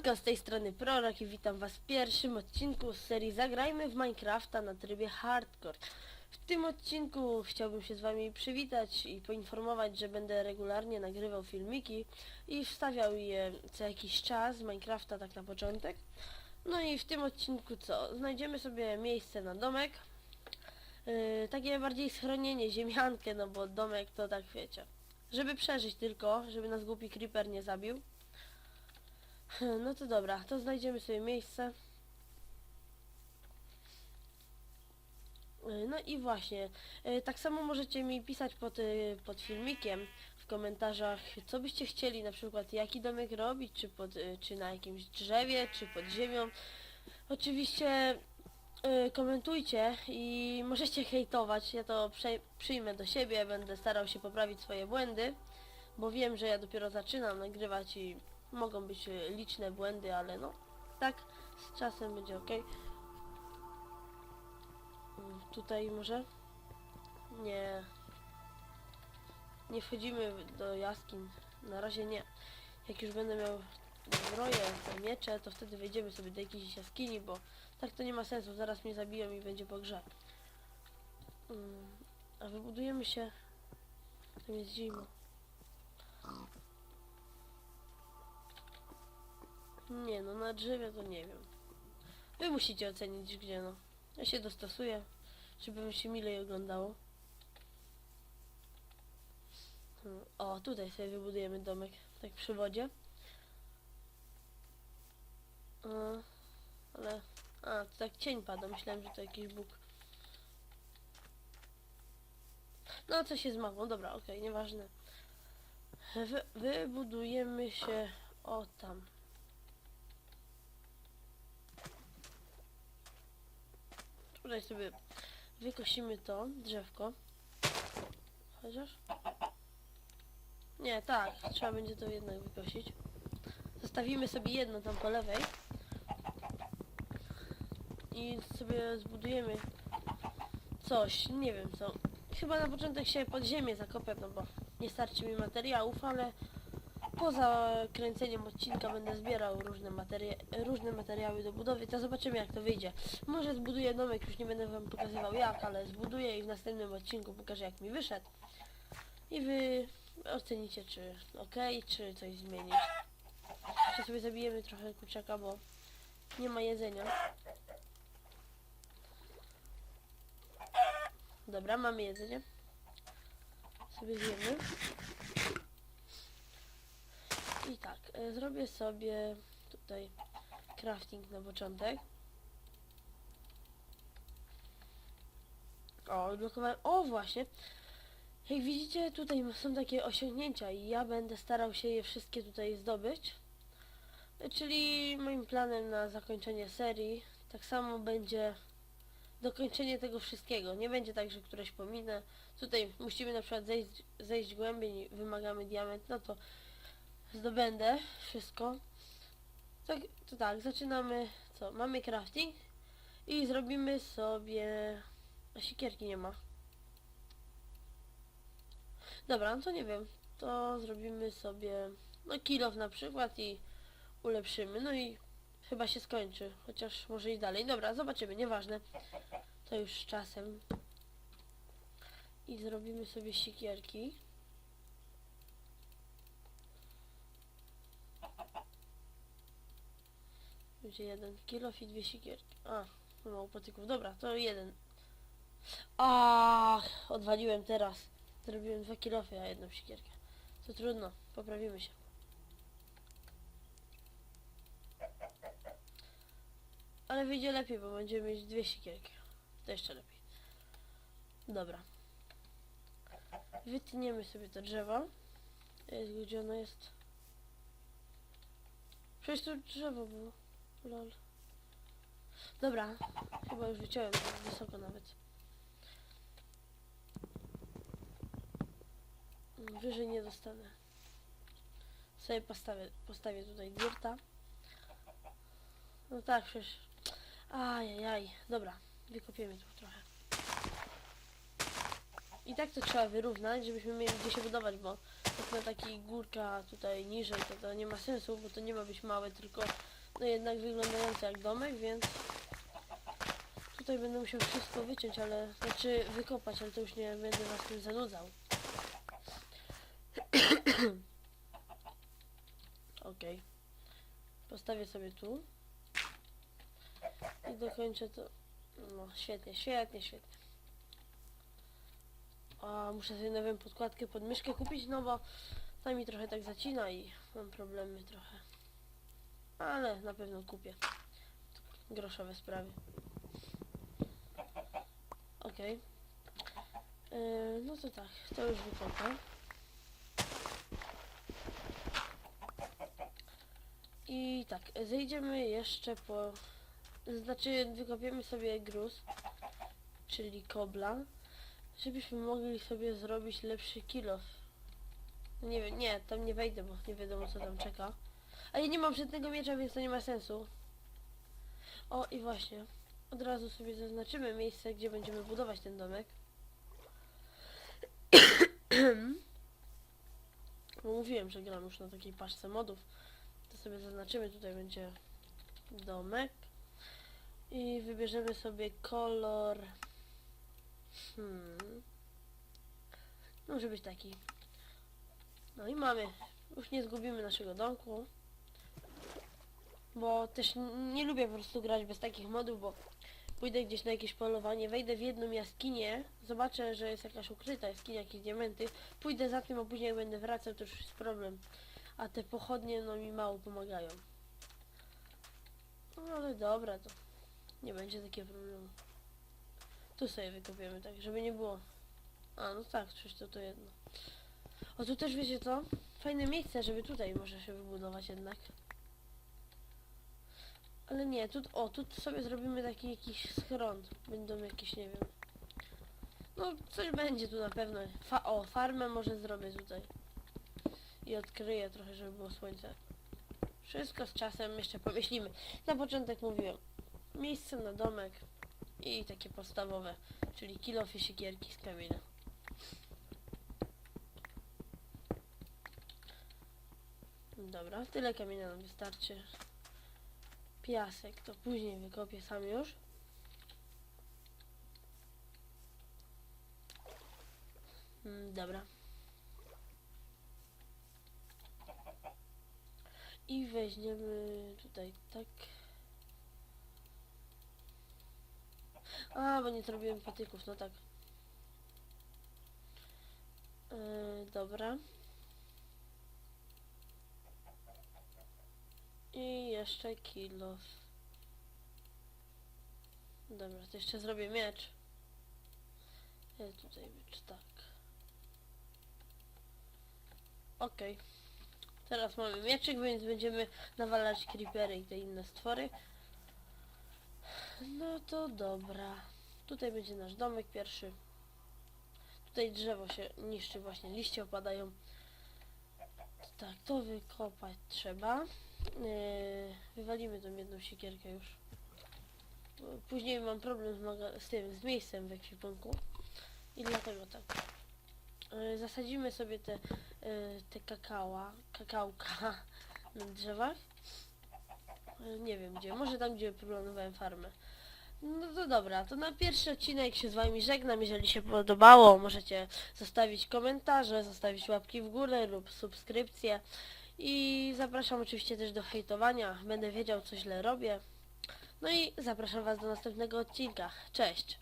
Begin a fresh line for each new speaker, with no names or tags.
Siemanko, z tej strony Prorok i witam was w pierwszym odcinku z serii Zagrajmy w Minecrafta na trybie Hardcore. W tym odcinku chciałbym się z wami przywitać i poinformować, że będę regularnie nagrywał filmiki i wstawiał je co jakiś czas z Minecrafta tak na początek. No i w tym odcinku co? Znajdziemy sobie miejsce na domek. Yy, takie bardziej schronienie, ziemiankę, no bo domek to tak wiecie. Żeby przeżyć tylko, żeby nas głupi creeper nie zabił. No to dobra, to znajdziemy sobie miejsce. Y, No i właśnie, y, tak samo możecie mi pisać pod, y, pod filmikiem w komentarzach, co byście chcieli, na przykład jaki domek robić, czy, pod, czy na jakimś drzewie, czy pod ziemią. Oczywiście komentujcie i możecie hejtować, ja to przyjmę do siebie, będę starał się poprawić swoje błędy, bo wiem, że ja dopiero zaczynam nagrywać i mogą być y, liczne błędy, ale no tak z czasem będzie ok. Tutaj może? Nie. Nie wchodzimy do jaskiń. Na razie nie. Jak już będę miał zbroję, miecze, to wtedy wejdziemy sobie do jakiejś jaskini, bo tak to nie ma sensu. Zaraz mnie zabiją i będzie po grze. Mm, A wybudujemy się... Tam jest zima. Nie no, na drzewie to nie wiem. Wy musicie ocenić gdzie no. Ja się dostosuję, żeby mi się milej oglądało. O, tutaj sobie wybudujemy domek, tak przy wodzie. Ale... A, to tak cień pada, myślałem, że to jakiś bóg. No, co się zmagło, dobra, okej, nieważne. Wy, wybudujemy się... O, tam. Tutaj sobie wykosimy to drzewko. Chociaż? Nie, tak, trzeba będzie to jednak wykosić. Zostawimy sobie jedno tam po lewej. I sobie zbudujemy coś, nie wiem co. Chyba na początek się pod ziemię zakopię, no bo nie starczy mi materiałów, ale poza kręceniem odcinka będę zbierał różne, materia różne materiały do budowy, to zobaczymy jak to wyjdzie. Może zbuduję domek, już nie będę wam pokazywał jak, ale zbuduję i w następnym odcinku pokażę jak mi wyszedł. I wy ocenicie czy ok, czy coś zmienić. Jeszcze sobie zabijemy trochę kurczaka, bo nie ma jedzenia. Dobra, mamy jedzenie. Sobie zjemy. I tak, e, zrobię sobie tutaj crafting na początek. O, odblokowałem. O, właśnie. Jak widzicie, tutaj są takie osiągnięcia i ja będę starał się je wszystkie tutaj zdobyć. E, Czyli moim planem na zakończenie serii tak samo będzie dokończenie tego wszystkiego. Nie będzie tak, że któreś pominę. Tutaj musimy na przykład zejść, zejść głębiej, wymagamy diament, no to zdobędę wszystko. Tak, to tak, zaczynamy, co, mamy crafting i zrobimy sobie, a siekierki nie ma. Dobra, no to nie wiem, to zrobimy sobie, no kilof na przykład i ulepszymy, no i chyba się skończy, chociaż może i dalej. Dobra, zobaczymy, nieważne, to już z czasem. I zrobimy sobie siekierki. Będzie jeden kilof i dwie siekierki. A, mało patyków. Dobra, to jeden. A, odwaliłem teraz. Zrobiłem dwa kilofy, a jedną siekierkę. To trudno, poprawimy się. Ale wyjdzie lepiej, bo będziemy mieć dwie siekierki. To jeszcze lepiej. Dobra. Wytniemy sobie to drzewo. Gdzie ono jest? Przecież tu drzewo było. Lol. Dobra, chyba już wyciąłem wysoko nawet. Wyżej nie dostanę. Sobie postawię, postawię tutaj dirta. No tak, przecież... Ajajaj, dobra, wykopiemy tu trochę. I tak to trzeba wyrównać, żebyśmy mieli gdzie się budować, bo jak na takiej górka tutaj niżej, to to nie ma sensu, bo to nie ma być małe, tylko no jednak wyglądające jak domek, więc tutaj będę musiał wszystko wyciąć, ale znaczy wykopać, ale to już nie będę was tym zanudzał. Okej. Postawię sobie tu. I dokończę to. No, świetnie, świetnie, świetnie. A muszę sobie nową podkładkę pod myszkę kupić, no bo ta mi trochę tak zacina i mam problemy trochę. Ale na pewno kupię. Groszowe sprawy. Okej. Yy, no to tak, to już wykopę. I tak, zejdziemy jeszcze po... Znaczy, wykopiemy sobie gruz, czyli kobla, żebyśmy mogli sobie zrobić lepszy kilof. Nie wiem, nie, tam nie wejdę, bo nie wiadomo co tam czeka. A ja nie mam żadnego miecza, więc to nie ma sensu. O, i właśnie. Od razu sobie zaznaczymy miejsce, gdzie będziemy budować ten domek. Bo mówiłem, że gram już na takiej paczce modów. To sobie zaznaczymy, tutaj będzie domek. I wybierzemy sobie kolor... Hmm... Może być taki. No i mamy. Już nie zgubimy naszego domku. Bo też nie lubię po prostu grać bez takich modów, bo pójdę gdzieś na jakieś polowanie, wejdę w jedną jaskinię, zobaczę, że jest jakaś ukryta jaskinia, jakieś diamenty, pójdę za tym, a później jak będę wracał, to już jest problem. A te pochodnie no mi mało pomagają. No ale dobra, to nie będzie takiego problemu. Tu sobie wykopiemy, tak, żeby nie było. A, no tak, przecież to to jedno. O, tu też wiecie co? Fajne miejsce, żeby tutaj może się wybudować jednak. Ale nie, tu, o, tu sobie zrobimy taki jakiś schron. Będą jakieś, nie wiem. No, coś będzie tu na pewno. Fa o, farmę może zrobię tutaj. I odkryję trochę, żeby było słońce. Wszystko z czasem jeszcze pomyślimy. Na początek mówiłem. Miejsce na domek i takie podstawowe, czyli kilofy siekierki z kamienia. Dobra, tyle kamienia nam wystarczy. Piasek to później wykopię sam już. Mm, Dobra. I weźmiemy tutaj tak. A, bo nie zrobiłem patyków, no tak. Yy, dobra. I jeszcze kilo. Dobra, to jeszcze zrobię miecz. Ja tutaj miecz, tak. Okej. Teraz mamy mieczyk, więc będziemy nawalać creepery i te inne stwory. No to dobra. Tutaj będzie nasz domek pierwszy. Tutaj drzewo się niszczy, właśnie liście opadają. Tak, to wykopać trzeba. Yy, wywalimy tą jedną siekierkę już. Później mam problem z, z tym, z miejscem w ekwipunku. I dlatego tak. Yy, zasadzimy sobie te, yy, te kakała, kakałka na drzewach. Yy, nie wiem gdzie, może tam gdzie planowałem farmę. No to dobra, to na pierwszy odcinek się z wami żegnam. Jeżeli się podobało, możecie zostawić komentarze, zostawić łapki w górę lub subskrypcję. I zapraszam oczywiście też do hejtowania. Będę wiedział, co źle robię. No i zapraszam was do następnego odcinka. Cześć!